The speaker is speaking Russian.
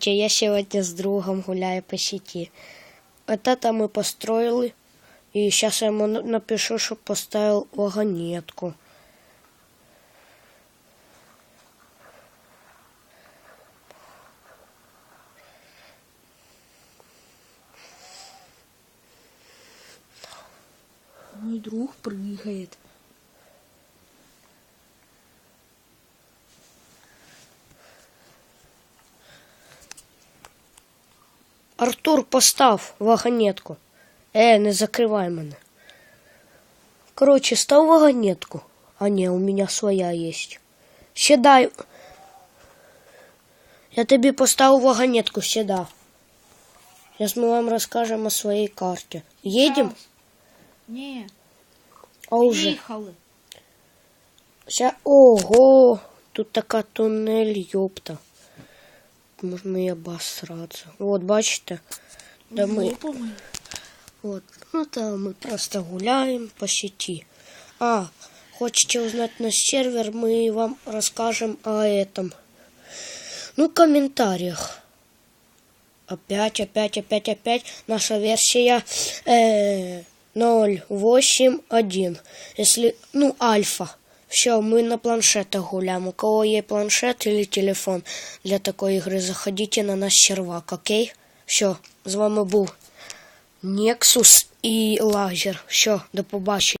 Я сегодня с другом гуляю по сети. Вот это мы построили. И сейчас я ему на- напишу, чтобы поставил вагонетку. Мой друг прыгает. Артур, постав вагонетку. Э, не закривай мене. Короче, став вагонетку. А не, у меня своя есть. Сідай. Я тобі поставив вагонетку, сідай. Сейчас мы вам расскажем о своей карте. Едем? Щас. Не, А уже. приїхали. Ща... Ого! Тут така тунель, ёпта. Можна і обосраться. Вот, бачите? Да ми... Моя. Вот. Ну, то мы просто гуляем по сети. А, хотите узнать наш сервер, мы вам расскажем о этом. Ну, в комментариях. Опять, опять, опять, опять. Наша версия э, 0.8.1. Если, ну, альфа. Все, мы на планшетах гуляем. У кого есть планшет или телефон для такой игры, заходите на наш сервак, окей? Все, з вами був Нексус і Лазер. Все, до побачення.